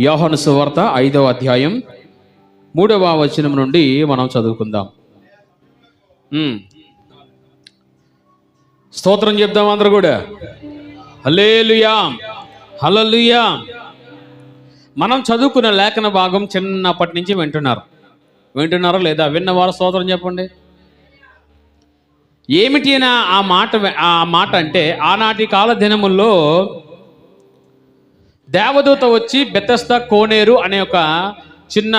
యోహను సువార్త ఐదవ అధ్యాయం మూడవ వచనం నుండి మనం చదువుకుందాం. స్తోత్రం చెప్దాం అందరు కూడా. హలేలుయా హలలుయా మనం చదువుకున్న లేఖన భాగం చిన్నప్పటి నుంచి వింటున్నారు. వింటున్నారో లేదా? విన్నవారు స్తోత్రం చెప్పండి. ఏమిటి ఆ మాట ఆ మాట అంటే ఆనాటి కాల దినముల్లో దేవదూత వచ్చి బెతస్త కోనేరు అనే ఒక చిన్న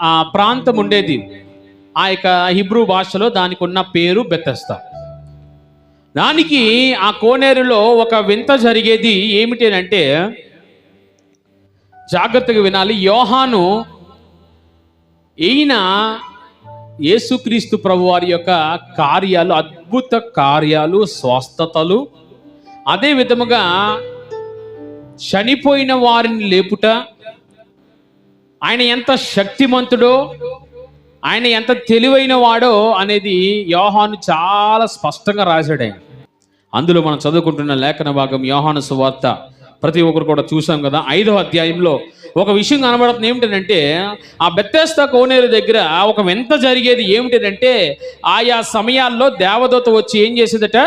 ఆ, ప్రాంతం ఉండేది. ఆ యొక్క హిబ్రూ భాషలో దానికి ఉన్న పేరు బెతస్త. దానికి ఆ కోనేరులో ఒక వింత జరిగేది ఏమిటి అంటే జాగ్రత్తగా వినాలి. యోహాను ఈయన యేసుక్రీస్తు ప్రభు వారి యొక్క కార్యాలు అద్భుత కార్యాలు స్వస్థతలు అదే విధముగా చనిపోయిన వారిని లేపుట. ఆయన ఎంత శక్తిమంతుడో ఆయన ఎంత తెలివైన వాడో అనేది యోహాను చాలా స్పష్టంగా రాశాడు ఆయన. అందులో మనం చదువుకుంటున్న లేఖన భాగం యోహాను సువార్త. ప్రతి ఒక్కరు కూడా చూసాం కదా ఐదో అధ్యాయంలో ఒక విషయం కనబడుతుంది. ఏమిటంటే ఆ బెత్తేస్తా కోనేరు దగ్గర ఒక వింత జరిగేది ఏమిటంటే ఆయా సమయాల్లో దేవదూత వచ్చి ఏం చేసేదట?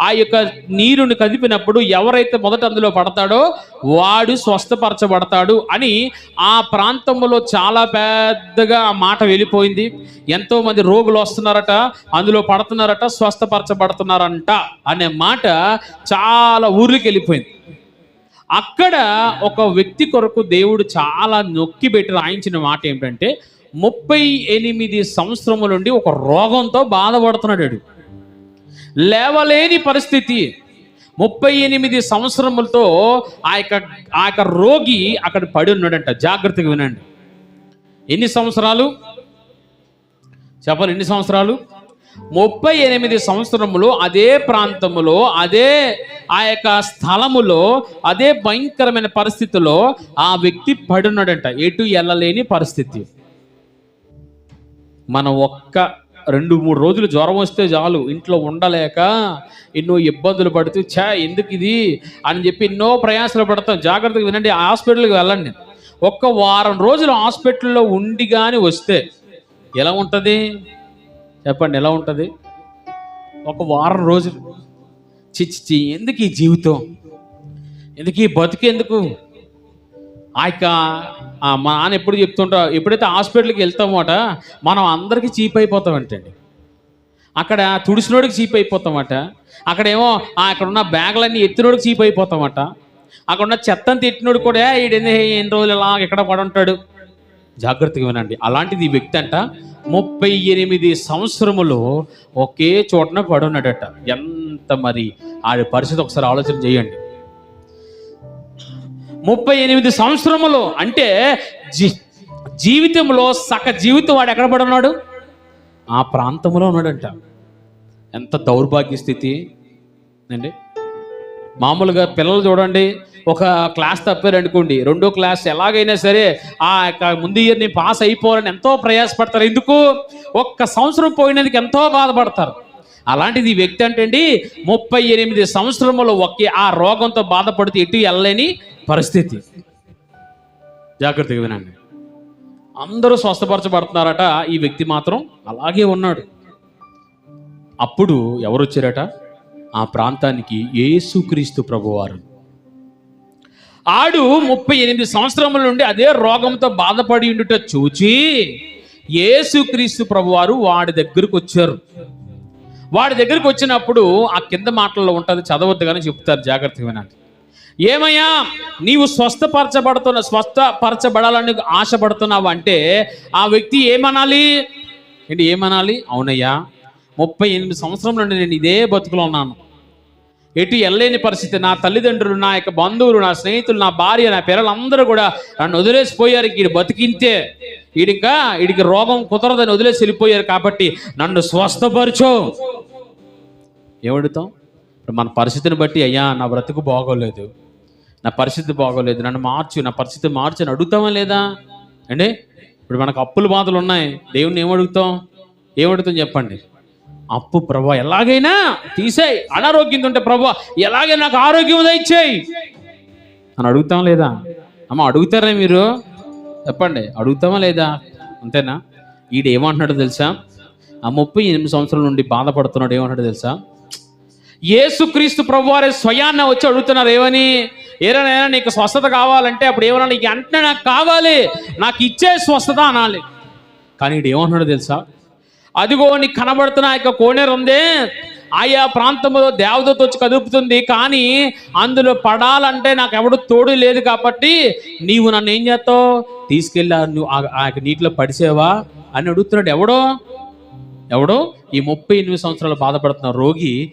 ఆ యొక్క నీరుని కదిపినప్పుడు ఎవరైతే మొదట అందులో పడతాడో వాడు స్వస్థపరచబడతాడు అని ఆ ప్రాంతంలో చాలా పెద్దగా ఆ మాట వెళ్ళిపోయింది. ఎంతోమంది రోగులు వస్తున్నారట అందులో పడుతున్నారట స్వస్థపరచబడుతున్నారంట అనే మాట చాలా ఊర్లకి వెళ్ళిపోయింది. అక్కడ ఒక వ్యక్తి కొరకు దేవుడు చాలా నొక్కి పెట్టి రాయించిన మాట ఏమిటంటే ముప్పై ఎనిమిది సంవత్సరముల నుండి ఒక రోగంతో బాధపడుతున్నాడు లేవలేని పరిస్థితి. ముప్పై ఎనిమిది సంవత్సరములతో ఆ యొక్క ఆ యొక్క రోగి అక్కడ పడి ఉన్నాడంట. జాగ్రత్తగా వినండి. ఎన్ని సంవత్సరాలు? చెప్పాలి ఎన్ని సంవత్సరాలు? ముప్పై ఎనిమిది సంవత్సరములు అదే ప్రాంతములో అదే ఆ యొక్క స్థలములో అదే భయంకరమైన పరిస్థితిలో ఆ వ్యక్తి పడున్నాడంట ఎటు వెళ్ళలేని పరిస్థితి. మనం ఒక్క రెండు మూడు రోజులు జ్వరం వస్తే చాలు. ఇంట్లో ఉండలేక ఎన్నో ఇబ్బందులు పడుతూ ఛా ఎందుకు ఇది? అని చెప్పి ఎన్నో ప్రయాసాలు పడతాం. జాగ్రత్తగా వినండి హాస్పిటల్కి వెళ్ళండి ఒక్క వారం రోజులు హాస్పిటల్లో ఉండి కానీ వస్తే ఎలా ఉంటుంది? చెప్పండి ఎలా ఉంటుంది? ఒక వారం రోజులు. చిచ్చి ఎందుకు ఈ జీవితం? ఎందుకు ఈ బతికేందుకు ఆ యొక్క మా నాన్న ఎప్పుడు చెప్తుంటా ఎప్పుడైతే హాస్పిటల్కి వెళ్తామోట మనం అందరికీ చీప్ అయిపోతామంటండి అక్కడ తుడిసినోడికి చీప్ అయిపోతామట అక్కడేమో ఆ అక్కడ ఉన్న బ్యాగులన్నీ ఎత్తినోడికి చీప్ అయిపోతామట అక్కడ ఉన్న చెత్తని తిట్టినోడు కూడా ఈడు ఎన్ని రోజులు ఇలా ఎక్కడ పడి ఉంటాడు జాగ్రత్తగా వినండి. అలాంటిది ఈ వ్యక్తి అంట ముప్పై ఎనిమిది సంవత్సరములు ఒకే చోటన పడున్నాడట. ఎంత మరి ఆడి పరిస్థితి ఒకసారి ఆలోచన చేయండి. ముప్పై ఎనిమిది సంవత్సరములు అంటే జీ జీవితంలో సక జీవితం వాడు ఎక్కడ పడున్నాడు? ఆ ప్రాంతంలో ఉన్నాడంట. ఎంత దౌర్భాగ్య స్థితి. అండి మామూలుగా పిల్లలు చూడండి ఒక క్లాస్ తప్పారు అనుకోండి రెండో క్లాస్ ఎలాగైనా సరే ఆ యొక్క ముందు ఇయర్ని పాస్ అయిపోవాలని ఎంతో ప్రయాసపడతారు. ఎందుకు? ఒక్క సంవత్సరం పోయినందుకు ఎంతో బాధపడతారు. అలాంటిది వ్యక్తి అంటే అండి ముప్పై ఎనిమిది సంవత్సరములు ఒకే ఆ రోగంతో బాధపడుతూ ఎటు వెళ్ళలేని పరిస్థితి. జాగ్రత్తగా వినండి. అందరూ స్వస్థపరచబడుతున్నారట ఈ వ్యక్తి మాత్రం అలాగే ఉన్నాడు. అప్పుడు ఎవరు వచ్చారట ఆ ప్రాంతానికి ఏసుక్రీస్తు ప్రభువారు. ఆడు ముప్పై ఎనిమిది సంవత్సరముల నుండి అదే రోగంతో బాధపడి ఉండుట చూచి ఏసుక్రీస్తు ప్రభువారు వాడి దగ్గరకు వచ్చారు. వాడి దగ్గరికి వచ్చినప్పుడు ఆ కింద మాటల్లో ఉంటుంది చదవద్దు కానీ చెప్తారు జాగ్రత్తగా వినండి. ఏమయ్యా నీవు స్వస్థపరచబడుతున్న స్వస్థపరచబడాలని ఆశపడుతున్నావు అంటే ఆ వ్యక్తి ఏమనాలి? ఏంటి ఏమనాలి? అవునయ్యా ముప్పై ఎనిమిది సంవత్సరం నుండి నేను ఇదే బతుకులో ఉన్నాను. ఎటు వెళ్ళలేని పరిస్థితి నా తల్లిదండ్రులు నా యొక్క బంధువులు నా స్నేహితులు నా భార్య నా పిల్లలందరూ కూడా నన్ను వదిలేసిపోయారు వీడు బతికింతే వీడింకా వీడికి రోగం కుదరదని వదిలేసి వెళ్ళిపోయారు కాబట్టి నన్ను స్వస్థపరచు. ఏమడుతాం ఇప్పుడు మన పరిస్థితిని బట్టి అయ్యా నా బ్రతుకు బాగోలేదు. నా పరిస్థితి బాగోలేదు. నన్ను మార్చు నా పరిస్థితి మార్చు అని అడుగుతామా లేదా? అండి? ఇప్పుడు మనకు అప్పుల బాధలు ఉన్నాయి. దేవుణ్ణి ఏమడుగుతాం? ఏమడుగుతాం చెప్పండి? అప్పు ప్రభా ఎలాగైనా తీసేయి. అనారోగ్యం ఉంటే ప్రభా ఎలాగైనా నాకు ఆరోగ్యం దయచేయి. అని అడుగుతాం లేదా? అమ్మ అడుగుతారా మీరు? చెప్పండి అడుగుతామా లేదా? అంతేనా? ఈడు ఏమంటున్నాడో తెలుసా? ఆ ముప్పై ఎనిమిది సంవత్సరాల నుండి బాధపడుతున్నాడు ఏమంటాడు తెలుసా? ఏసుక్రీస్తు ప్రభు వారే స్వయాన్న వచ్చి అడుగుతున్నారు ఏమని? ఏరైనా నీకు స్వస్థత కావాలంటే అప్పుడు ఏమన్నా నీకు అంటే నాకు కావాలి నాకు ఇచ్చే స్వస్థత అనాలి. కానీ ఇడు ఏమంటున్నాడు తెలుసా? అదిగో నీకు కనబడుతున్న ఆ యొక్క కోనేరు ఉందే ఆయా ప్రాంతంలో దేవదూత వచ్చి కదుపుతుంది కానీ అందులో పడాలంటే నాకు ఎవడు తోడు లేదు కాబట్టి నీవు నన్ను ఏం చేస్తావు? తీసుకెళ్ళి ఆ నువ్వు ఆ- ఆ యొక్క నీటిలో పడిసేవా? అని అడుగుతున్నాడు. ఎవడో? ఎవడో? ఈ ముప్పై ఎనిమిది సంవత్సరాలు బాధపడుతున్న రోగి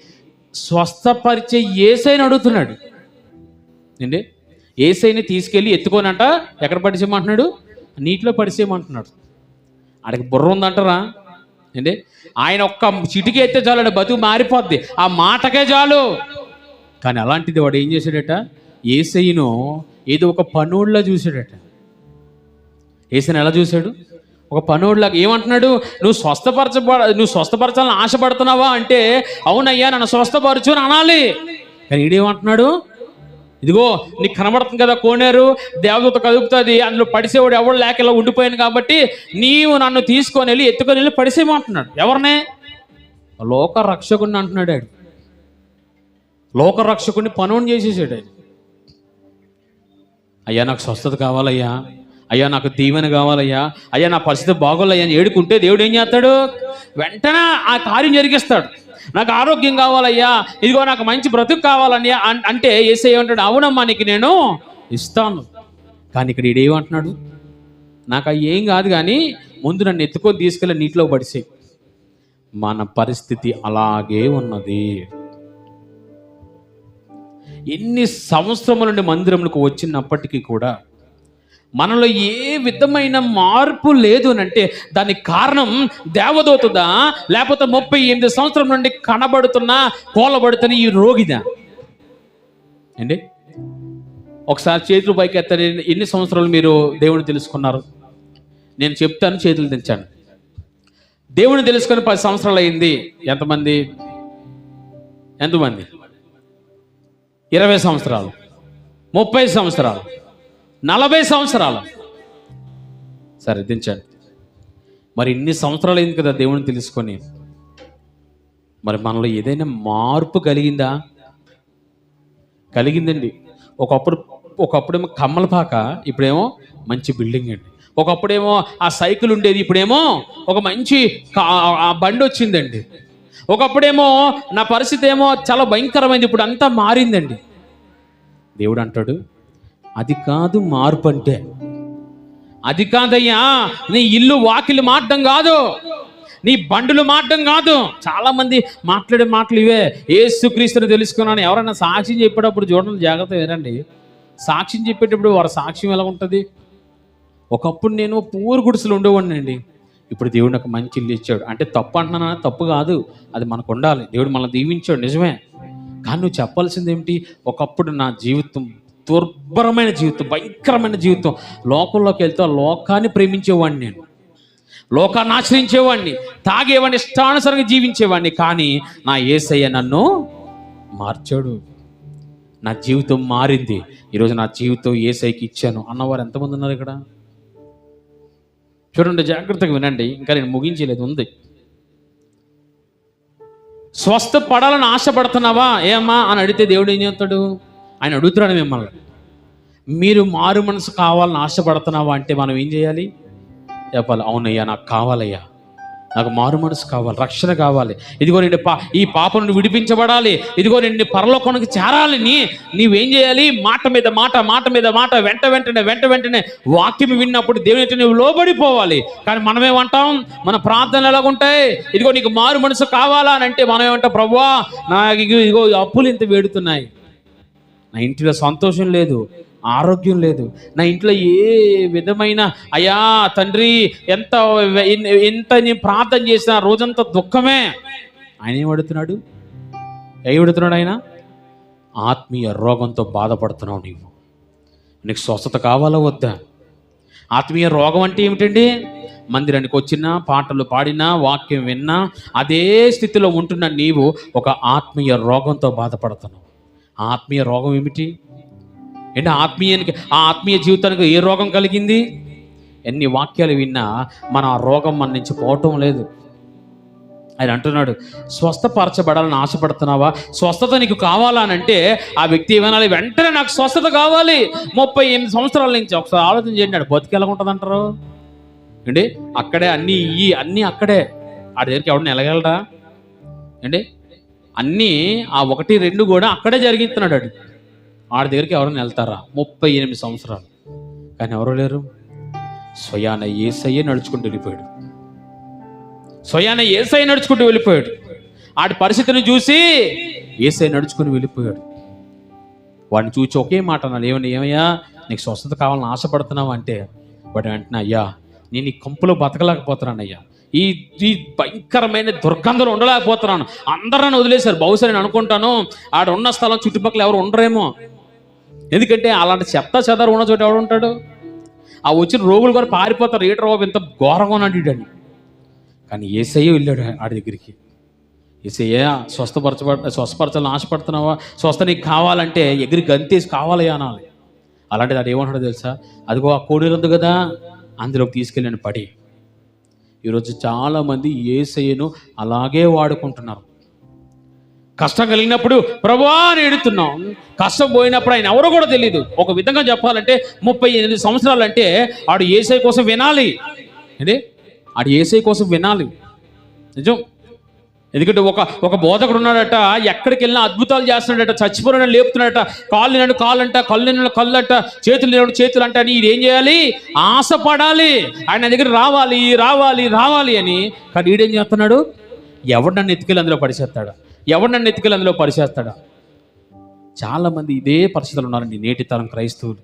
స్వస్థపరిచే ఏసైని అడుగుతున్నాడు. ఏంటి? ఏసైని తీసుకెళ్ళి ఎత్తుకోనంట ఎక్కడ పడిసేయమంటున్నాడు? నీటిలో పడిసేయమంటున్నాడు. ఆడికి బుర్ర ఉందంటారా? ఏంటి? ఆయన ఒక్క చిటికి ఎత్తే చాలు ఆడి బతుకు మారిపోద్ది. ఆ మాటకే చాలు. కానీ అలాంటిది వాడు ఏం చేశాడట? ఏసయ్యను ఏదో ఒక పనోళ్ళ చూశాడట. ఏసైన ఎలా చూశాడు? ఒక పనోడిలాగా ఏమంటున్నాడు? నువ్వు స్వస్థపరచబడ నువ్వు స్వస్థపరచాలని ఆశపడుతున్నావా? అంటే అవునయ్యా నన్ను స్వస్థపరచు అని అనాలి. కానీ ఈడేమంటున్నాడు? ఇదిగో నీకు కనబడుతుంది కదా కోనేరు? దేవదూత కదుపుతుంది. అందులో పడిసేవాడు ఎవడు లేక ఇలా ఉండిపోయాను కాబట్టి నీవు నన్ను తీసుకొని వెళ్ళి ఎత్తుకొని వెళ్ళి పడిసేయమంటున్నాడు ఎవరినే? లోక రక్షకుడిని అంటున్నాడు ఆడు లోక రక్షకుడిని పనుని చేసేసాడు ఆయన. అయ్యా నాకు స్వస్థత కావాలయ్యా. అయ్యా నాకు దీవెన కావాలయ్యా. అయ్యా నా పరిస్థితి బాగోలయ్యా అని ఏడుకుంటే దేవుడు ఏం చేస్తాడు? వెంటనే ఆ కార్యం జరిగిస్తాడు. నాకు ఆరోగ్యం కావాలయ్యా. ఇదిగో నాకు మంచి బ్రతుకు కావాలని అంటే ఏసే ఏమంటాడు అవునమ్మా నీకు నేను ఇస్తాను. కానీ ఇక్కడ ఈడేమంటున్నాడు నాకు అవి ఏం కాదు కానీ ముందు నన్ను ఎత్తుకొని తీసుకెళ్ళి నీటిలో పడిసే. మన పరిస్థితి అలాగే ఉన్నది. ఎన్ని సంవత్సరముల నుండి మందిరములకు వచ్చినప్పటికీ కూడా మనలో ఏ విధమైన మార్పు లేదు అని అంటే దానికి కారణం దేవదూతదా? లేకపోతే ముప్పై ఎనిమిది సంవత్సరం నుండి కనబడుతున్న కోలబడుతున్న ఈ రోగిదా? ఏంటి? ఒకసారి చేతులు పైకి ఎత్తారు ఎన్ని సంవత్సరాలు మీరు దేవుని తెలుసుకున్నారు? నేను చెప్తాను చేతులు తెచ్చాను దేవుని తెలుసుకొని పది సంవత్సరాలు అయింది. ఎంతమంది? ఎంతమంది? ఇరవై సంవత్సరాలు. ముప్పై సంవత్సరాలు. నలభై సంవత్సరాలు. సరే దించండి. మరి ఇన్ని సంవత్సరాలు అయింది కదా దేవుని తెలుసుకొని. మరి మనలో ఏదైనా మార్పు కలిగిందా? కలిగిందండి. ఒకప్పుడు ఒకప్పుడేమో కమ్మలపాక ఇప్పుడేమో మంచి బిల్డింగ్ అండి. ఒకప్పుడేమో ఆ సైకిల్ ఉండేది ఇప్పుడేమో ఒక మంచి ఆ బండి వచ్చిందండి. ఒకప్పుడేమో నా పరిస్థితి ఏమో చాలా భయంకరమైంది ఇప్పుడు అంతా మారిందండి. దేవుడు అంటాడు అది కాదు మార్పు అంటే. అది కాదయ్యా నీ ఇల్లు వాకిలు మారడం కాదు. నీ బండులు మారడం కాదు. చాలా మంది మాట్లాడే మాటలు ఇవే. ఏసుక్రీస్తుని తెలుసుకున్నాను. ఎవరైనా సాక్ష్యం చెప్పేటప్పుడు చూడండి జాగ్రత్త వినండి. సాక్ష్యం చెప్పేటప్పుడు వారి సాక్ష్యం ఎలా ఉంటుంది? ఒకప్పుడు నేను పూర్ గుడిసెలు ఉండేవాడిని అండి ఇప్పుడు దేవుడు నాకు మంచి ఇల్లు ఇచ్చాడు. అంటే తప్పు అంటున్నానా? తప్పు కాదు. అది మనకు ఉండాలి. దేవుడు మనల్ని దీవించాడు. నిజమే. కానీ నువ్వు చెప్పాల్సింది ఏమిటి? ఒకప్పుడు నా జీవితం దుర్భరమైన జీవితం భయంకరమైన జీవితం. లోకంలోకి వెళ్తే ఆ లోకాన్ని ప్రేమించేవాడిని నేను. లోకాన్ని ఆశ్రయించేవాడిని తాగేవాడిని ఇష్టానుసరంగా జీవించేవాడిని. కానీ నా ఏసయ్య నన్ను మార్చాడు. నా జీవితం మారింది. ఈరోజు నా జీవితం ఏసైకి ఇచ్చాను. అన్నవారు ఎంతమంది ఉన్నారు ఇక్కడ? చూడండి జాగ్రత్తగా వినండి. ఇంకా నేను ముగించలేదు ఉంది. స్వస్థ పడాలని ఆశపడుతున్నావా? ఏమ్మా అని అడిగితే దేవుడు ఏం చేస్తాడు ఆయన అడుగుతున్నాడు మిమ్మల్ని. మీరు మారు మనసు కావాలని ఆశపడుతున్నావా అంటే మనం ఏం చేయాలి? చెప్పాలి అవునయ్యా నాకు కావాలయ్యా. నాకు మారు మనసు కావాలి రక్షణ కావాలి. ఇదిగో నేను పా ఈ పాప నుండి విడిపించబడాలి. ఇదిగో నిన్ను పరలోకానికి చేరాలి. నీ నీవేం చేయాలి? మాట మీద మాట మాట మీద మాట వెంట వెంటనే వెంట వెంటనే వాక్యం విన్నప్పుడు దేవుని నువ్వు లోబడిపోవాలి. కానీ మనమేమంటాం మన ప్రార్థనలు ఎలాగుంటాయి? ఇదిగో నీకు మారు మనసు కావాలా అని అంటే మనం ఏమంటాం? ప్రభువా నాకు ఇగో ఇదిగో అప్పులు ఇంత వేడుతున్నాయి. నా ఇంట్లో సంతోషం లేదు ఆరోగ్యం లేదు. నా ఇంట్లో ఏ విధమైన అయ్యా తండ్రి ఎంత ఎంత నేను ప్రార్థన చేసిన రోజంతా దుఃఖమే. ఆయన ఏమడుతున్నాడు ఏమడుతున్నాడు ఏం ఆయన? ఆత్మీయ రోగంతో బాధపడుతున్నావు నీవు. నీకు స్వస్థత కావాలా వద్దా? ఆత్మీయ రోగం అంటే ఏమిటండి? మందిరానికి వచ్చినా పాటలు పాడినా వాక్యం విన్నా అదే స్థితిలో ఉంటున్న నీవు ఒక ఆత్మీయ రోగంతో బాధపడుతున్నావు. ఆత్మీయ రోగం ఏమిటి? ఏంటి ఆత్మీయానికి ఆ ఆత్మీయ జీవితానికి ఏ రోగం కలిగింది? ఎన్ని వాక్యాలు విన్నా మన ఆ రోగం మన నుంచి పోవటం లేదు. ఆయన అంటున్నాడు స్వస్థపరచబడాలని ఆశపడుతున్నావా? స్వస్థత నీకు కావాలనంటే ఆ వ్యక్తి ఏమనాలి వెంటనే నాకు స్వస్థత కావాలి. ముప్పై ఎనిమిది సంవత్సరాల నుంచి ఒకసారి ఆలోచన చేయండి బతికి ఎలా అంటారు ఏంటి? అక్కడే అన్నీ ఇయ్యి అన్నీ అక్కడే. ఆడి దగ్గరికి ఎవరిని ఎలగలరా ఏంటి? అన్నీ ఆ ఒకటి రెండు కూడా అక్కడే జరిగిస్తున్నాడు అడు ఆడి దగ్గరికి ఎవరైనా వెళ్తారా? ముప్పై ఎనిమిది సంవత్సరాలు. కానీ ఎవరు లేరు? స్వయాన ఏసయ్యే నడుచుకుంటూ వెళ్ళిపోయాడు. స్వయాన ఏసై నడుచుకుంటూ వెళ్ళిపోయాడు. ఆడి పరిస్థితిని చూసి ఏసై నడుచుకుని వెళ్ళిపోయాడు. వాడిని చూసి ఒకే మాట అన్నాడు ఏమని ఏమయ్యా? నీకు స్వస్థత కావాలని ఆశపడుతున్నావు అంటే? వాడు వెంటనే అయ్యా నేను ఈ కంపులో బతకలేకపోతున్నాను అయ్యా ఈ ఈ భయంకరమైన దుర్గంధంలో ఉండలేకపోతున్నాను. అందరూ నన్ను వదిలేశారు. బహుశా నేను అనుకుంటాను ఆడ ఉన్న స్థలం చుట్టుపక్కల ఎవరు ఉండరేమో. ఎందుకంటే అలాంటి చెత్త చెదరు ఉన్న చోట ఎవడు ఉంటాడు? ఆ వచ్చిన రోగులు కూడా పారిపోతారు. ఏటర్ బాబు ఇంత ఘోరంగా ఉన్నాడు కానీ ఏసయ్య వెళ్ళాడు ఆడి దగ్గరికి. ఏసయ్య స్వస్థపరచబడ స్వస్థపరచాలని ఆశపడుతున్నావా? స్వస్థ నీకు కావాలంటే ఎగిరి గంతేసి కావాలి అనాలి. అలాంటిది అది ఏమంటాడో తెలుసా? అదిగో ఆ కోడీలు ఉంది కదా అందులోకి తీసుకెళ్ళాను పడి ఈరోజు చాలామంది ఏసయ్యను అలాగే వాడుకుంటున్నారు. కష్టం కలిగినప్పుడు ప్రభా అని ఎడుతున్నాం. కష్టం పోయినప్పుడు ఆయన ఎవరో కూడా తెలియదు ఒక విధంగా చెప్పాలంటే ముప్పై ఎనిమిది సంవత్సరాలు అంటే ఆడు ఏసై కోసం వినాలి. ఏంటి ఆడు ఏసై కోసం వినాలి. నిజం? ఎందుకంటే ఒక ఒక బోధకుడు ఉన్నాడట ఎక్కడికి వెళ్ళినా అద్భుతాలు చేస్తున్నాడట చచ్చిపోయిన లేపుతున్నాడట కాళ్ళు నిండు కాళ్ళంట కళ్ళు నిండు కళ్ళు అంట చేతులు నిండు చేతులు అంట అని ఏం చేయాలి? ఆశపడాలి. ఆయన దగ్గర రావాలి రావాలి రావాలి అని. కానీ ఈడేం చేస్తున్నాడు? ఎవడు నన్ను ఎత్తుకెళ్ళి అందులో పడిచేస్తాడా ఎవడు నన్ను ఎత్తుకెళ్ళి అందులో పరిచేస్తాడా? చాలామంది ఇదే పరిస్థితులు ఉన్నారండి నేటి తరం క్రైస్తవులు.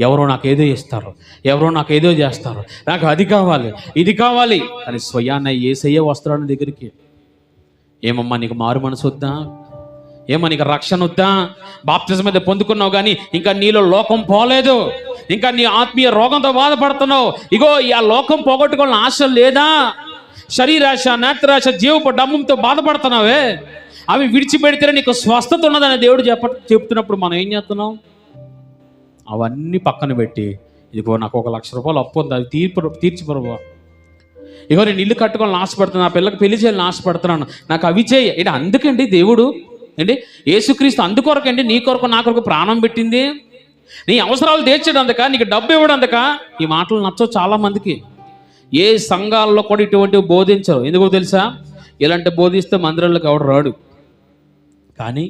ఎవరో నాకు ఏదో ఇస్తారు ఎవరో నాకు ఏదో చేస్తారు నాకు అది కావాలి ఇది కావాలి అని స్వయాన్న ఏసయ్య వస్త్రాన్ని దగ్గరికి. ఏమమ్మా నీకు మారు మనసు వద్దా? ఏమో నీకు రక్షణ వద్దా? బాప్తిజం మీద పొందుకున్నావు కానీ ఇంకా నీలో లోకం పోలేదు. ఇంకా నీ ఆత్మీయ రోగంతో బాధపడుతున్నావు. ఇగో ఆ లోకం పోగొట్టుకోవాలని ఆశ లేదా? శరీరాశ నేత్రాశ జీవపు డమ్మంతో బాధపడుతున్నావే? అవి విడిచిపెడితేనే నీకు స్వస్థత ఉన్నదని దేవుడు చెప్ప చెప్తున్నప్పుడు మనం ఏం చేస్తున్నాం? అవన్నీ పక్కన పెట్టి ఇదిగో నాకు ఒక లక్ష రూపాయలు అప్పు ఉంది అది తీర్పు తీర్చి ప్రభు ఇగో నేను ఇల్లు కట్టుకోవాలని ఆశపడుతున్నాను నా పిల్లకి పెళ్ళి చేయాలని ఆశపడుతున్నాను. నాకు అవి చేయ ఇది అందుకండి దేవుడు? ఏంటి యేసుక్రీస్తు అందుకొరకండి నీ కొరకు నా కొరకు ప్రాణం పెట్టింది? నీ అవసరాలు తీర్చడం అందుక నీకు డబ్బు ఇవ్వడం అందుక ఈ మాటలు నచ్చవు చాలా మందికి ఏ సంఘాల్లో కూడా ఇటువంటివి బోధించరు. ఎందుకో తెలుసా? ఇలాంటి బోధిస్తే మందిరాలకు ఎవడు రాడు. కానీ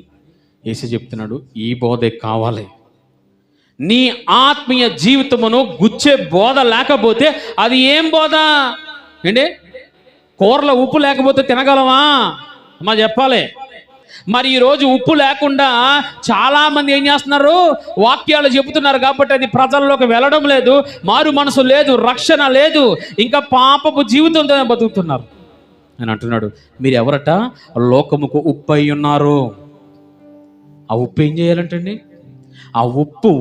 యేసు చెప్తున్నాడు ఈ బోధే కావాలి. నీ ఆత్మీయ జీవితమును గుచ్చే బోధ లేకపోతే అది ఏం బోధ? ఏంటి? కూరలో ఉప్పు లేకపోతే తినగలమా? అమ్మా చెప్పాలి. మరి ఈరోజు ఉప్పు లేకుండా చాలా మంది ఏం చేస్తున్నారు? వాక్యాలు చెబుతున్నారు కాబట్టి అది ప్రజల్లోకి వెళ్ళడం లేదు మారు మనసు లేదు రక్షణ లేదు ఇంకా పాపపు జీవితంతో బతుకుతున్నారు. అని అంటున్నాడు. మీరు ఎవరట? లోకముకు ఉప్పు అయి ఉన్నారు. ఆ ఉప్పు ఏం చేయాలంటండి? ఆ ఉప్పు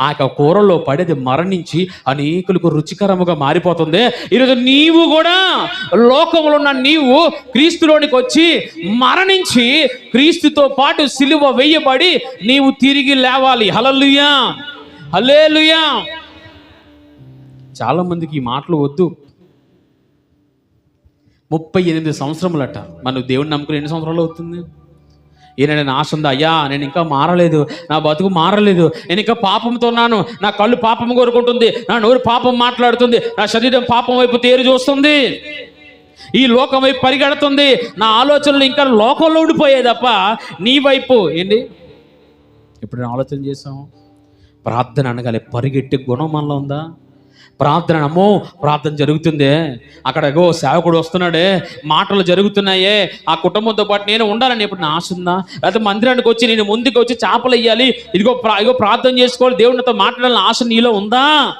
ఆ యొక్క కూరలో పడేది మరణించి అనేకులకు రుచికరముగా మారిపోతుంది. ఈరోజు నీవు కూడా లోకంలో ఉన్న నీవు క్రీస్తులోనికి వచ్చి మరణించి క్రీస్తుతో పాటు సిలువ వేయబడి నీవు తిరిగి లేవాలి. హలలుయా హలేలుయా చాలా మందికి ఈ మాటలు వద్దు. ముప్పై ఎనిమిది సంవత్సరములట. మన దేవుని నమ్ముకుని ఎన్ని సంవత్సరాలు అవుతుంది? ఈయన నేను ఆశ ఉందా అయ్యా నేను ఇంకా మారలేదు. నా బతుకు మారలేదు. నేను ఇంకా పాపంతో ఉన్నాను. నా కళ్ళు పాపం కోరుకుంటుంది. నా నోరు పాపం మాట్లాడుతుంది. నా శరీరం పాపం వైపు తేరు చూస్తుంది. ఈ లోకం వైపు పరిగెడుతుంది. నా ఆలోచనలు ఇంకా లోకంలో ఉండిపోయాయి తప్ప నీ వైపు. ఏంటి ఇప్పుడు ఆలోచన చేసాం ప్రార్థన అనగానే పరిగెట్టే గుణం మనలో ఉందా? ప్రార్థన అమ్మో ప్రార్థన జరుగుతుందే. అక్కడ ఎగో సేవకుడు వస్తున్నాడే మాటలు జరుగుతున్నాయే. ఆ కుటుంబంతో పాటు నేను ఉండాలని ఎప్పుడు నా ఆశ ఉందా? లేకపోతే మందిరానికి వచ్చి నేను ముందుకు వచ్చి చేపలు వేయాలి ఇదిగో ప్రా ఇదిగో ప్రార్థన చేసుకోవాలి దేవునితో మాట్లాడాలని ఆశ నీలో ఉందా?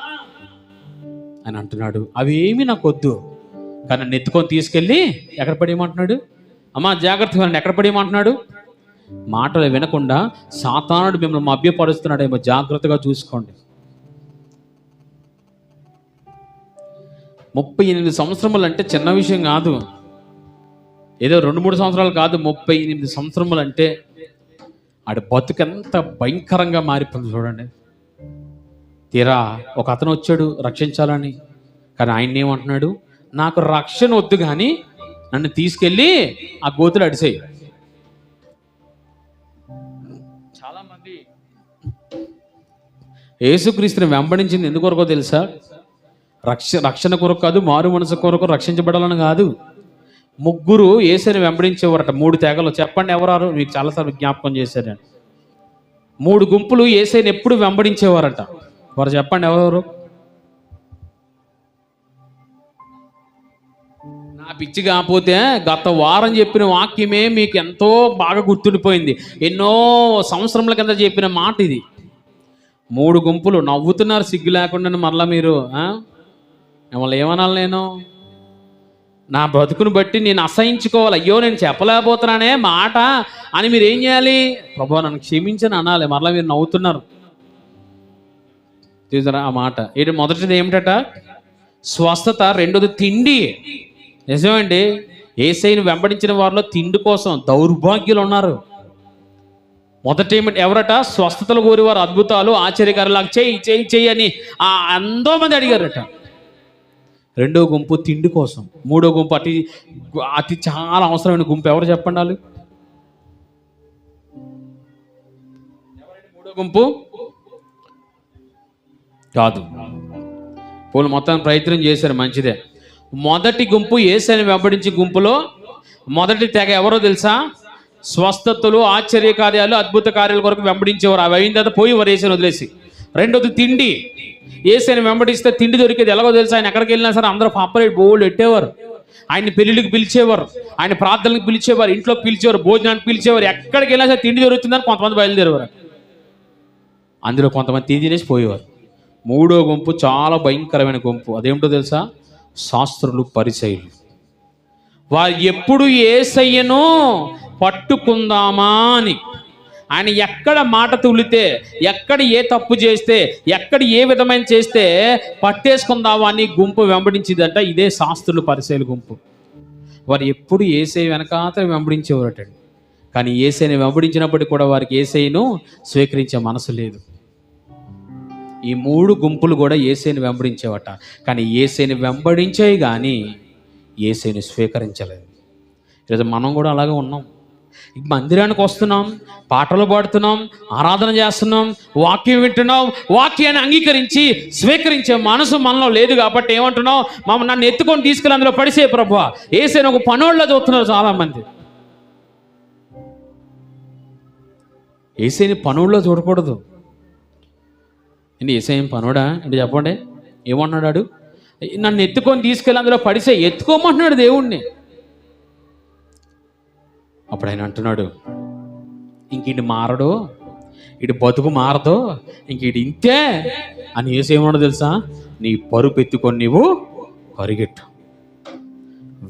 అని అంటున్నాడు. అవి ఏమీ నాకు వద్దు. కానీ నన్ను ఎత్తుకొని తీసుకెళ్ళి ఎక్కడ పడేయమంటున్నాడు? అమ్మా జాగ్రత్తగా నన్ను ఎక్కడ పడేయమంటున్నాడు? మాటలు వినకుండా సాతానుడు మిమ్మల్ని మభ్యపరుస్తున్నాడేమో జాగ్రత్తగా చూసుకోండి. ముప్పై ఎనిమిది సంవత్సరములు అంటే చిన్న విషయం కాదు. ఏదో రెండు మూడు సంవత్సరాలు కాదు ముప్పై ఎనిమిది సంవత్సరములు అంటే ఆడి బతుకు ఎంత భయంకరంగా మారిపోయింది చూడండి. తీరా ఒక అతను వచ్చాడు రక్షించాలని. కానీ ఆయన ఏమంటున్నాడు నాకు రక్షణ వద్దు కానీ నన్ను తీసుకెళ్ళి ఆ గోతులు అడిసేయి. చాలా మంది యేసుక్రీస్తుని వెంబడించింది ఎందుకొరకో తెలుసా? రక్ష రక్షణ కొరకు కాదు మారు మనసు కొరకు రక్షించబడాలని కాదు. ముగ్గురు ఏసైని వెంబడించేవారట. మూడు తెగలు. చెప్పండి ఎవరారు? మీకు చాలాసార్లు జ్ఞాపకం చేశారు. మూడు గుంపులు ఏసైని ఎప్పుడు వెంబడించేవారట. వారు చెప్పండి ఎవరెవరు? నా పిచ్చి కాకపోతే గత వారం చెప్పిన వాక్యమే మీకు ఎంతో బాగా గుర్తుండిపోయింది. ఎన్నో సంవత్సరముల కింద చెప్పిన మాట ఇది మూడు గుంపులు నవ్వుతున్నారు సిగ్గు లేకుండా మరలా మీరు మిమ్మల్ని ఏమనాలి నేను? నా బ్రతుకును బట్టి నేను అసహించుకోవాలి. అయ్యో నేను చెప్పలేకపోతున్నానే మాట అని మీరు ఏం చేయాలి? ప్రభు నన్ను క్షమించని అనాలి. మరలా మీరు నవ్వుతున్నారు. చూసారా ఆ మాట? ఏంటి? మొదటిది ఏమిటట? స్వస్థత రెండోది తిండి. నిజమండి ఏసైని వెంబడించిన వారిలో తిండి కోసం దౌర్భాగ్యులు ఉన్నారు. మొదట ఏమిటి ఎవరట? స్వస్థతలు కోరేవారు అద్భుతాలు ఆశ్చర్యకారులాగా చేయి చేయి చేయి అని ఆ ఎంతో మంది అడిగారట. రెండో గుంపు తిండి కోసం. మూడో గుంపు అతి అతి చాలా అవసరమైన గుంపు. ఎవరు చెప్పండి వాళ్ళు? మూడో గుంపు? కాదు. పూలు మొత్తం ప్రయత్నం చేశారు మంచిదే. మొదటి గుంపు ఏసైని వెంబడించి గుంపులో మొదటి తెగ ఎవరో తెలుసా? స్వస్థతలు ఆశ్చర్య కార్యాలు అద్భుత కార్యాల కొరకు వెంబడించేవారు. అవి అయిన తర్వాత పోయి వారు వేసాను వదిలేసి రెండోది తిండి. ఏసైని వెంబడిస్తే తిండి దొరికేది ఎలాగో తెలుసా. ఆయన ఎక్కడికి వెళ్ళినా సరే అందరూ పాపరేట్ బోల్డ్ పెట్టేవారు ఆయన పెళ్ళిళ్ళకి పిలిచేవారు. ఆయన ప్రార్థనలకు పిలిచేవారు. ఇంట్లో పిలిచేవారు. భోజనానికి పిలిచేవారు. ఎక్కడికి వెళ్ళినా సరే తిండి దొరుకుతుందని కొంతమంది బయలుదేరేవారు. అందులో కొంతమంది తిని తినేసి పోయేవారు. మూడో గుంపు చాలా భయంకరమైన గుంపు. అదేమిటో తెలుసా? శాస్త్రులు పరిచయులు వారు ఎప్పుడు ఏసయ్యను పట్టుకుందామా అని ఆయన ఎక్కడ మాట తులితే ఎక్కడ ఏ తప్పు చేస్తే ఎక్కడ ఏ విధమైన చేస్తే పట్టేసుకుందామా అని గుంపు వెంబడించిందంట. ఇదే శాస్త్రులు పరిచయలు గుంపు. వారు ఎప్పుడు ఏసై వెనకాత వెంబడించేవారటండి కానీ ఏసైని వెంబడించినప్పటికీ కూడా వారికి ఏసైను స్వీకరించే మనసు లేదు. ఈ మూడు గుంపులు కూడా ఏసైని వెంబడించేవట. కానీ ఏసైని వెంబడించాయి కానీ ఏసైని స్వీకరించలేదు. ఈరోజు మనం కూడా అలాగే ఉన్నాం. మందిరానికి వస్తున్నాం పాటలు పాడుతున్నాం ఆరాధన చేస్తున్నాం వాక్యం వింటున్నాం వాక్యాన్ని అంగీకరించి స్వీకరించే మనసు మనలో లేదు కాబట్టి ఏమంటున్నాం మమ్మల్ని నన్ను ఎత్తుకొని తీసుకెళ్ళి అందులో పడిసే ప్రభు. ఏసైన ఒక పనోళ్ళ చూస్తున్నారు చాలామంది. ఏసైని పనుల్లో చూడకూడదు. ఏంటి ఏసేం పనుడా? అంటే చెప్పండి? ఏమన్నాడు నన్ను ఎత్తుకొని తీసుకెళ్ళి అందులో పడిసే ఎత్తుకోమంటున్నాడు దేవుణ్ణి. అప్పుడు ఆయన అంటున్నాడు ఇంక ఇటు మారడు ఇటు బతుకు మారదు ఇంక ఇటు ఇంతే. అని ఏసేమన్నాడు తెలుసా? నీ పరుపు ఎత్తుకొని నీవు పరిగెట్టు.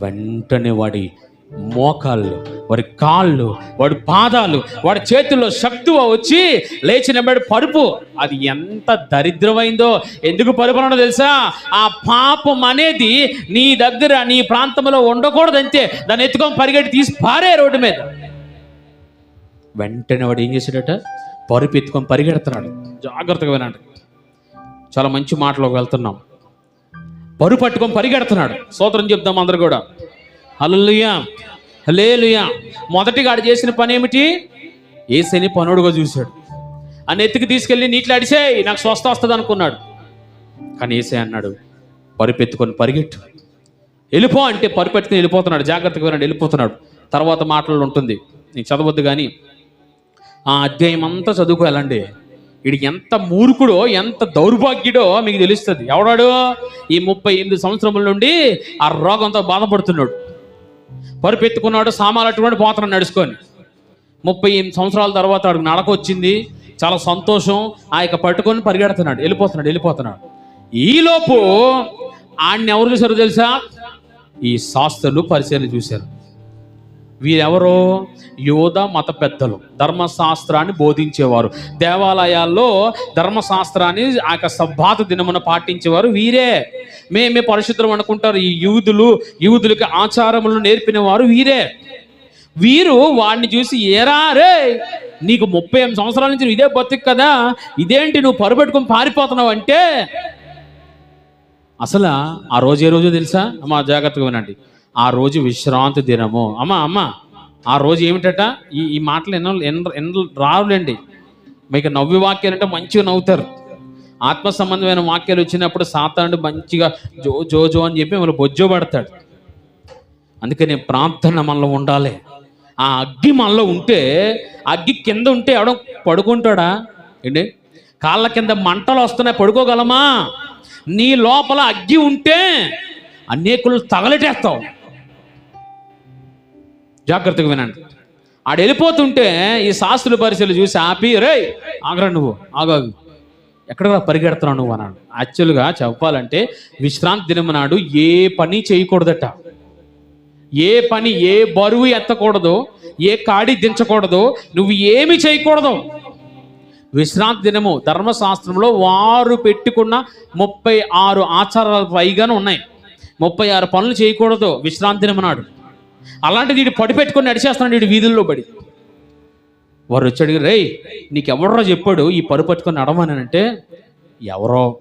వెంటనే వాడి మోకాళ్ళు వాడి కాళ్ళు వాడి పాదాలు వాడి చేతుల్లో శక్తి వచ్చి లేచి నింబడి పరుపు అది ఎంత దరిద్రమైందో ఎందుకు పరుపు అనో తెలుసా? ఆ పాపం అనేది నీ దగ్గర నీ ప్రాంతంలో ఉండకూడదు అంతే దాన్ని ఎత్తుకొని పరిగెట్టి తీసి పారే రోడ్డు మీద. వెంటనే వాడు ఏం చేశాడట? పరుపు ఎత్తుకొని పరిగెడుతున్నాడు. జాగ్రత్తగా వినండి. చాలా మంచి మాటలోకి వెళ్తున్నాం. పరుపు పట్టుకొని పరిగెడుతున్నాడు. సోదరం చెప్దాం అందరు కూడా. హల్లెలూయా. హలేలుయా మొదటిగా ఆడు చేసిన పని ఏమిటి? ఏసని పనుడుగా చూశాడు. ఆ నెత్తికి తీసుకెళ్ళి నీటిలో అడిసేయ్ నాకు స్వస్థ వస్తుంది అనుకున్నాడు. కానీ ఏసే అన్నాడు పరిపెత్తుకొని పరిగెట్టు. వెళ్ళిపో అంటే పరిపెట్టుకుని వెళ్ళిపోతున్నాడు. జాగ్రత్తగా వినండి వెళ్ళిపోతున్నాడు. తర్వాత మాటలు ఉంటుంది. నీకు చదవద్దు కానీ ఆ అధ్యాయం అంతా చదువుకోవాలండి వీడికి ఎంత మూర్ఖుడో ఎంత దౌర్భాగ్యుడో మీకు తెలుస్తుంది. ఎవడాడు? ఈ ముప్పై ఎనిమిది సంవత్సరముల నుండి ఆ రోగంతో బాధపడుతున్నాడు. పరుపెత్తుకున్నాడు సామాన్లు అటువంటి పోతున్నాడు నడుచుకొని. ముప్పై ఎనిమిది సంవత్సరాల తర్వాత వాడికి నడక వచ్చింది చాలా సంతోషం. ఆ యొక్క పట్టుకొని పరిగెడుతున్నాడు. వెళ్ళిపోతున్నాడు వెళ్ళిపోతున్నాడు. ఈలోపు ఆడిని ఎవరు చూశారు తెలుసా? ఈ శాస్త్రులు పరిశీలన చూశారు. వీరెవరో? యోధ మత పెద్దలు. ధర్మశాస్త్రాన్ని బోధించేవారు. దేవాలయాల్లో ధర్మశాస్త్రాన్ని ఆ యొక్క సబ్బాతు దినమున పాటించేవారు వీరే. మేమే పరిశుద్ధం అనుకుంటారు. ఈ యూదులు యూదులకి ఆచారములు నేర్పిన వారు. వీరే వీరు వాడిని చూసి ఏరా రే నీకు ముప్పై ఎనిమిది సంవత్సరాల నుంచి ఇదే బతుకు కదా ఇదేంటి నువ్వు పరుపెట్టుకుని పారిపోతున్నావు అంటే? అసలు ఆ రోజు ఏ రోజు తెలుసా? మా జాగ్రత్తగా వినండి. ఆ రోజు విశ్రాంతి దినము. అమ్మ అమ్మ ఆ రోజు ఏమిటట? ఈ ఈ మాటలు ఎన్నో ఎన్న ఎన్న రావులేండి మీకు నవ్వి వాక్యాలు అంటే మంచిగా నవ్వుతారు. ఆత్మ సంబంధమైన వాక్యాలు వచ్చినప్పుడు సాతానుడు మంచిగా జో జో జో అని చెప్పి మిమ్మల్ని బొజ్జో పడతాడు. అందుకని ప్రార్థన మనలో ఉండాలి. ఆ అగ్గి మనలో ఉంటే అగ్గి కింద ఉంటే ఎవడం పడుకుంటాడా? ఏంటి? కాళ్ళ కింద మంటలు వస్తున్నాయి పడుకోగలమా? నీ లోపల అగ్గి ఉంటే అనేకులు తగలటేస్తావు జాగ్రత్తగా వినండి. ఆడు వెళ్ళిపోతుంటే ఈ శాస్త్రుల పరిశీలి చూసి ఆపి రే ఆగరా నువ్వు ఆగాగు ఎక్కడ పరిగెడుతున్నావు నువ్వు? అన్నాడు. యాక్చువల్గా చెప్పాలంటే విశ్రాంతి దినం నాడు ఏ పని చేయకూడదట. ఏ పని ఏ బరువు ఎత్తకూడదు ఏ కాడి దించకూడదు నువ్వు ఏమి చేయకూడదు. విశ్రాంతి దినము ధర్మశాస్త్రంలో వారు పెట్టుకున్న ముప్పై ఆరు ఆచారాల పైగానే ఉన్నాయి. ముప్పై ఆరు పనులు చేయకూడదు విశ్రాంతి దినం నాడు. అలాంటిది వీడు పడి పెట్టుకొని నడిచేస్తున్నాడు వీడు వీధుల్లో పడి. వారు వచ్చాడు రే నీకు చెప్పాడు ఈ పరు పట్టుకొని నడమని అంటే ఎవరో.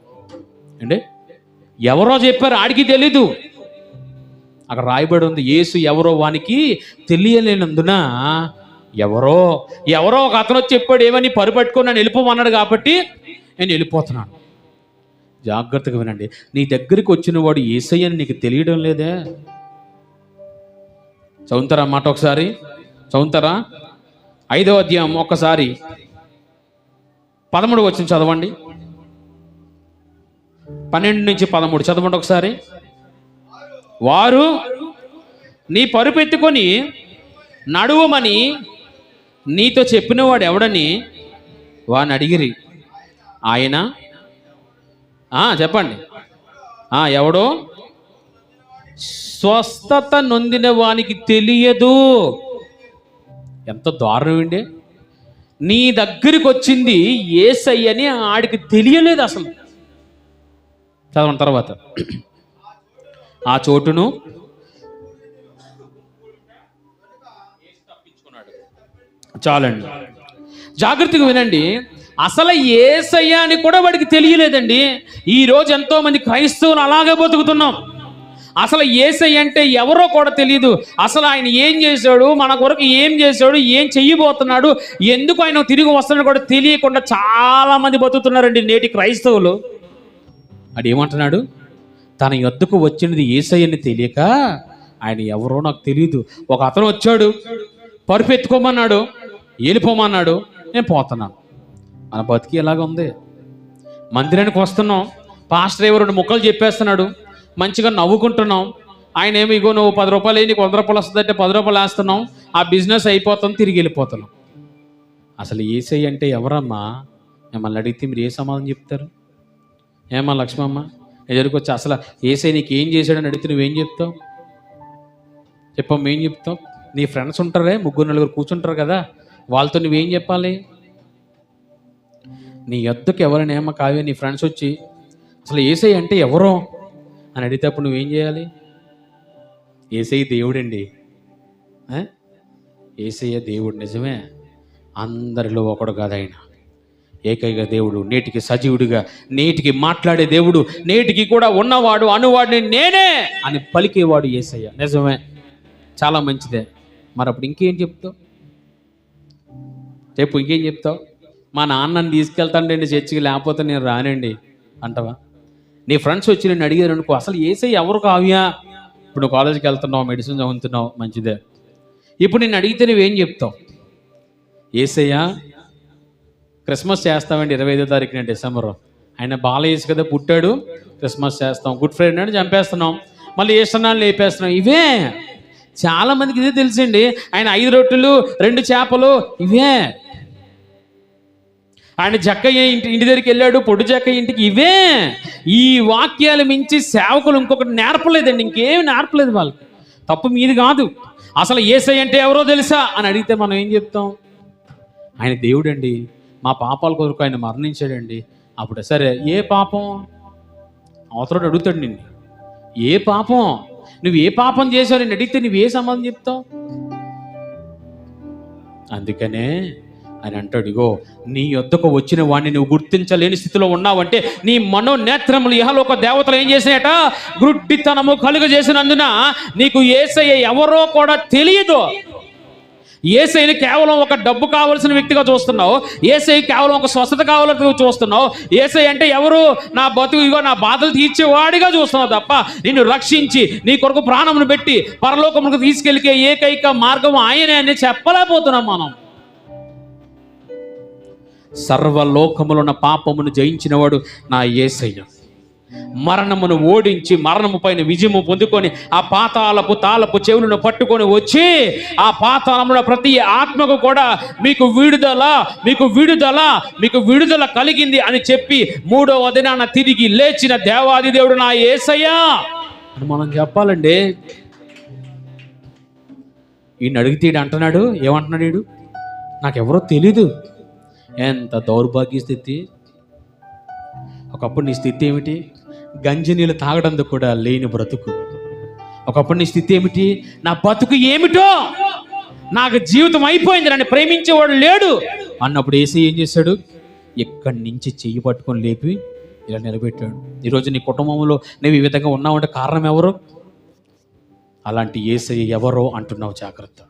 అండి ఎవరో చెప్పారు ఆడికి తెలీదు. అక్కడ రాయబడి ఉంది యేసు ఎవరో వానికి తెలియలేనందున ఎవరో ఎవరో ఒక అతను వచ్చి చెప్పాడు ఏమని పరు పట్టుకొని నన్ను వెళ్ళిపోమన్నాడు కాబట్టి నేను వెళ్ళిపోతున్నాను. జాగ్రత్తగా వినండి నీ దగ్గరికి వచ్చిన వాడు ఏసయ్యని నీకు తెలియడం లేదే? చదువుతారా మాట ఒకసారి? చదువుతారా? ఐదో అధ్యాయం ఒక్కసారి. పదమూడు వచ్చిన చదవండి. పన్నెండు నుంచి పదమూడు. చదవండి ఒకసారి. వారు నీ పరుపెత్తుకొని నడువమని నీతో చెప్పినవాడు ఎవడని వాని అడిగిరి. ఆయన? చెప్పండి. ఎవడో? స్వస్థత నొందిన వానికి తెలియదు. ఎంత దారుణం అండి నీ దగ్గరికి వచ్చింది ఏసయ్యని ఆడికి తెలియలేదు అసలు. చదవని తర్వాత. ఆ చోటును చాలండి. జాగ్రత్తగా వినండి. అసలు ఏసయ్య అని కూడా వాడికి తెలియలేదండి. ఈ రోజు ఎంతో మంది క్రైస్తవులు అలాగే బతుకుతున్నాం. అసలు ఏసై అంటే ఎవరో కూడా తెలియదు అసలు ఆయన ఏం చేశాడు? మన కొరకు ఏం చేశాడు? ఏం చెయ్యబోతున్నాడు? ఎందుకు ఆయన తిరిగి వస్తున్నాడు కూడా తెలియకుండా చాలా మంది బతుకుతున్నారండి నేటి క్రైస్తవులు. అది ఏమంటున్నాడు తన యొద్దకు వచ్చినది ఏసయ్యని తెలియక ఆయన ఎవరో నాకు తెలియదు ఒక అతను వచ్చాడు. పరుపు ఎత్తుకోమన్నాడు వెళ్ళిపోమన్నాడు నేను పోతున్నాను. మన బతికి ఎలాగ ఉంది మందిరానికి వస్తున్నాం. పాస్టర్ ఏవో రెండు ముక్కలు చెప్పేస్తున్నాడు. మంచిగా నవ్వుకుంటున్నాం. ఆయన ఏమి ఇగో నువ్వు పది రూపాయలు నీకు వంద రూపాయలు వస్తుందంటే పది రూపాయలు వేస్తున్నాం. ఆ బిజినెస్ అయిపోతాం తిరిగి వెళ్ళిపోతున్నాం. అసలు ఏసై అంటే ఎవరమ్మా? మిమ్మల్ని అడిగితే మీరు ఏ సమాధానం చెప్తారు? ఏమా లక్ష్మమ్మ? ఎదురుకొచ్చి అసలు ఏసై నీకు ఏం చేశాడని అడిగితే నువ్వేం చెప్తావు? చెప్పమ్మా ఏం చెప్తావు? నీ ఫ్రెండ్స్ ఉంటారే ముగ్గురు నలుగురు కూర్చుంటారు కదా వాళ్ళతో నువ్వేం చెప్పాలి? నీ ఎద్దుకు ఎవరైనా ఏమో కావే నీ ఫ్రెండ్స్ వచ్చి అసలు ఏసై అంటే ఎవరో? అని అడిగితే అప్పుడు నువ్వేం చేయాలి? ఏసై దేవుడండి. ఏసయ్య దేవుడు నిజమే. అందరిలో ఒకడు కాదు ఆయన. ఏకైక దేవుడు నేటికి సజీవుడిగా నేటికి మాట్లాడే దేవుడు నేటికి కూడా ఉన్నవాడు అనువాడిని నేనే అని పలికేవాడు ఏసయ్య. నిజమే. చాలా మంచిదే. మరి అప్పుడు ఇంకేం చెప్తావు? రేపు ఇంకేం చెప్తావు? మా నాన్నని తీసుకెళ్తానండి చర్చికి లేకపోతే నేను రానండి. అంటవా? నీ ఫ్రెండ్స్ వచ్చి నేను అడిగారు అనుకో అసలు ఏసై ఎవరు కావ్యా? ఇప్పుడు నువ్వు కాలేజీకి వెళ్తున్నావు మెడిసిన్ చదువుతున్నావు మంచిదే. ఇప్పుడు నేను అడిగితే నువ్వేం చెప్తావు? ఏసయ్యా క్రిస్మస్ చేస్తామండి ఇరవై ఐదో తారీఖున డిసెంబర్. ఆయన బాలయేసు కదా పుట్టాడు క్రిస్మస్ చేస్తాం. గుడ్ ఫ్రైడే నాడు చంపేస్తున్నాం. మళ్ళీ ఏస్తున్నాను లేపేస్తున్నాం. ఇవే. చాలా మందికి ఇదే తెలుసండి. ఆయన ఐదు రొట్టెలు రెండు చేపలు ఇవే. ఆయన జక్కయ్య ఇంటి ఇంటి దగ్గరికి వెళ్ళాడు పొడి జక్కయ్య ఇంటికి. ఇవే ఈ వాక్యాలు మించి సేవకులు ఇంకొకటి నేర్పలేదండి ఇంకేమి నేర్పలేదు వాళ్ళకి. తప్పు మీది కాదు. అసలు ఏసై అంటే ఎవరో తెలుసా? అని అడిగితే మనం ఏం చెప్తాం? ఆయన దేవుడండి మా పాపాల కొరకు ఆయన మరణించాడండి. అప్పుడు సరే ఏ పాపం? అవతలడు అడుగుతాడు నిన్ను. ఏ పాపం? నువ్వు ఏ పాపం చేశావు? నేను అడిగితే నువ్వు ఏ సంబంధం చెప్తావు? అందుకనే ఆయన అంటాడు. ఇగో నీ యొద్దకు వచ్చిన వాడిని నువ్వు గుర్తించలేని స్థితిలో ఉన్నావంటే నీ మనోనేత్రములు ఇహలోక దేవతలు ఏం చేసినాయట? గుడ్డితనము కలుగజేసినందున నీకు ఏసయ్య ఎవరో కూడా తెలియదు. ఏసైని కేవలం ఒక డబ్బు కావలసిన వ్యక్తిగా చూస్తున్నావు. ఏసై కేవలం ఒక స్వస్థత కావాలని చూస్తున్నావు. ఏసై అంటే ఎవరు? నా బతుకు ఇగో నా బాధలు తీర్చేవాడిగా చూస్తున్నావు తప్ప నిన్ను రక్షించి నీ కొరకు ప్రాణమును పెట్టి పరలోకములకు తీసుకెళ్ళికే ఏకైక మార్గం ఆయనే అని చెప్పలేకపోతున్నాం మనం. సర్వలోకములున్న పాపమును జయించినవాడు నా ఏసయ్య. మరణమును ఓడించి మరణము పైన విజయము పొందుకొని ఆ పాతాలపు తాళపు చెవులను పట్టుకొని వచ్చి ఆ పాతాళముల ప్రతి ఆత్మకు కూడా మీకు విడుదల మీకు విడుదల మీకు విడుదల కలిగింది అని చెప్పి మూడవ దినాన తిరిగి లేచిన దేవాది దేవుడు నా ఏసయ్యా. అని మనం చెప్పాలండి. ఈయన అడిగితే అంటున్నాడు ఏమంటున్నాడు నాకు నాకెవరో తెలీదు. ఎంత దౌర్భాగ్య స్థితి ఒకప్పుడు నీ స్థితి ఏమిటి? గంజి నీళ్ళు తాగడందుకు కూడా లేని బ్రతుకు. ఒకప్పుడు నీ స్థితి ఏమిటి? నా బతుకు ఏమిటో? నాకు జీవితం అయిపోయింది నన్ను ప్రేమించేవాడు లేడు. అన్నప్పుడు ఏసీ ఏం చేశాడు? ఎక్కడి నుంచి చెయ్యి పట్టుకొని లేపి ఇలా నిలబెట్టాడు. ఈరోజు నీ కుటుంబంలో నువ్వు ఈ విధంగా ఉన్నావంటే కారణం ఎవరు? అలాంటి ఏసై ఎవరో అంటున్నావు జాగ్రత్త.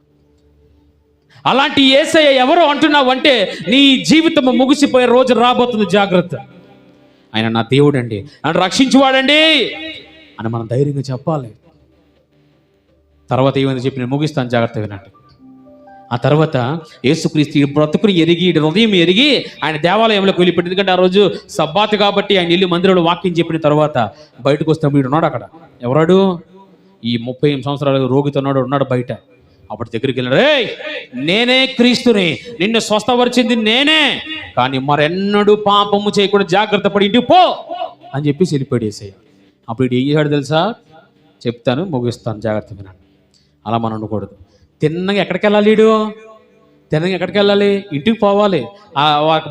అలాంటి ఏసయ్య ఎవరో అంటున్నావు అంటే నీ జీవితం ముగిసిపోయే రోజు రాబోతుంది జాగ్రత్త. ఆయన నా దేవుడండి. ఆయన రక్షించువాడండి. అని మనం ధైర్యంగా చెప్పాలి. తర్వాత ఏమైంది చెప్పి నేను ముగిస్తాను జాగ్రత్త వినండి. ఆ తర్వాత యేసుక్రీస్తు బ్రతుకుని ఎరిగి హృదయం ఎరిగి ఆయన దేవాలయంలోకి వెళ్ళిపోయింది ఎందుకంటే ఆ రోజు సబ్బాత్ కాబట్టి ఆయన వెళ్ళి మందిరంలో వాక్యం చెప్పిన తర్వాత బయటకు వస్తే వీడు ఉన్నాడు అక్కడ. ఎవరాడు? ఈ ముప్పై సంవత్సరాలు సంవత్సరాల రోగితో ఉన్నాడు ఉన్నాడు బయట. అప్పుడు దగ్గరికి వెళ్ళాడు రే నేనే క్రీస్తుని నిన్ను స్వస్థపరిచింది నేనే. కానీ మరెన్నడూ పాపము చేయకుండా జాగ్రత్త పడి ఇంటికి పో అని చెప్పేసి వెళ్ళిపోయేసేయ అప్పుడు ఇటు ఏం చేశాడు తెలుసా? చెప్తాను ముగిస్తాను జాగ్రత్త వినండి. అలా మనం ఉండకూడదు. తిన్నగా ఎక్కడికి వెళ్ళాలి వీడు తిన్నగా ఎక్కడికి వెళ్ళాలి? ఇంటికి పోవాలి.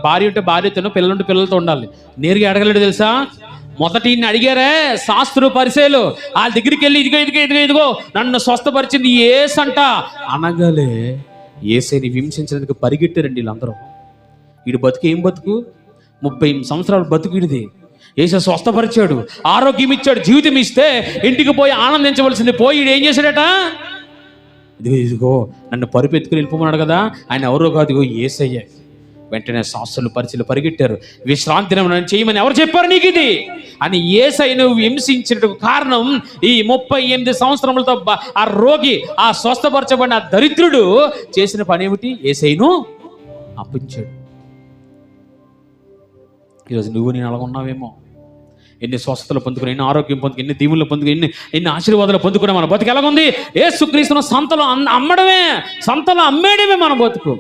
భార్య ఉంటే భార్యతో పిల్లలు ఉంటే పిల్లలతో ఉండాలి. నేరుగా ఎడగలేడు తెలుసా? మొదట అడిగారే శాస్త్రు పరిచయలు. వాళ్ళ దగ్గరికి వెళ్ళి ఇదిగో ఇదిగో ఇదిగో ఇదిగో నన్ను స్వస్థపరిచింది ఏసంట. అనగలే ఏసైని హింసించడానికి పరిగెట్టారండి వీళ్ళందరూ. వీడు బతుకు ఏం బతుకు? ముప్పై సంవత్సరాలు బతుకుడిది బతుకు వీడిది. ఏసే స్వస్థపరిచాడు ఆరోగ్యం ఇచ్చాడు జీవితం ఇస్తే ఇంటికి పోయి ఆనందించవలసింది పోయి ఏం చేశాడట? ఇదిగో ఇదిగో నన్ను పరుపెత్తుకుని వెళ్ళిపోమన్నాడు కదా ఆయన ఎవరో కాదు ఇదిగో ఏసయ్య. వెంటనే శాస్త్రులు పరిచయలు పరిగెట్టారు. విశ్రాంతి చేయమని ఎవరు చెప్పారు నీకు ఇది? అని ఏసైను హింసించినట్టు కారణం ఈ ముప్పై ఎనిమిది సంవత్సరములతో ఆ రోగి ఆ స్వస్థపరచబడిన ఆ దరిద్రుడు చేసిన పని ఏమిటి? ఏసైను అప్పించాడు. ఈరోజు నువ్వు నేను అలా ఉన్నావేమో. ఎన్ని స్వస్థతలు పొందుకుని ఎన్ని ఆరోగ్యం పొందుకుని ఎన్ని దీవులు పొందుకుని ఎన్ని ఎన్ని ఆశీర్వాదాలు పొందుకునే మన బతుకు ఎలాగుంది? ఏ సుక్రీస్తును సంతలో అన్- అమ్మడమే సంతలో అమ్మేయడమే మన బతుకు.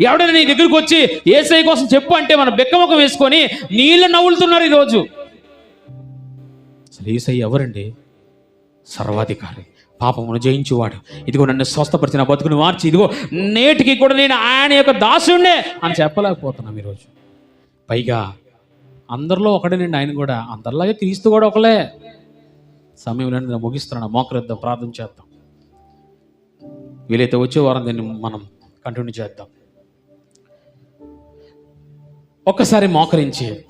ఎవడైనా నీ దగ్గరికి వచ్చి ఏసై కోసం చెప్పు అంటే మన బెక్కముఖం వేసుకొని నీళ్ళు నవ్వులుతున్నారు ఈరోజు. అసలు ఏసై ఎవరండి? సర్వాధికారి. పాపమును జయించువాడు. ఇదిగో నన్ను స్వస్థపరిచిన బతుకుని మార్చి ఇదిగో నేటికి కూడా నేను ఆయన యొక్క దాసుండే అని చెప్పలేకపోతున్నాం ఈరోజు. పైగా అందరిలో ఒకడేనండి ఆయన కూడా. అందరిలాగే క్రీస్తు కూడా ఒకలే సమయంలో నేను ముగిస్తున్నాను. మోకరిద్దాం ప్రార్థన చేద్దాం. వీలైతే వచ్చే వారం దీన్ని మనం కంటిన్యూ చేద్దాం. ఒక్కసారి మోకరించి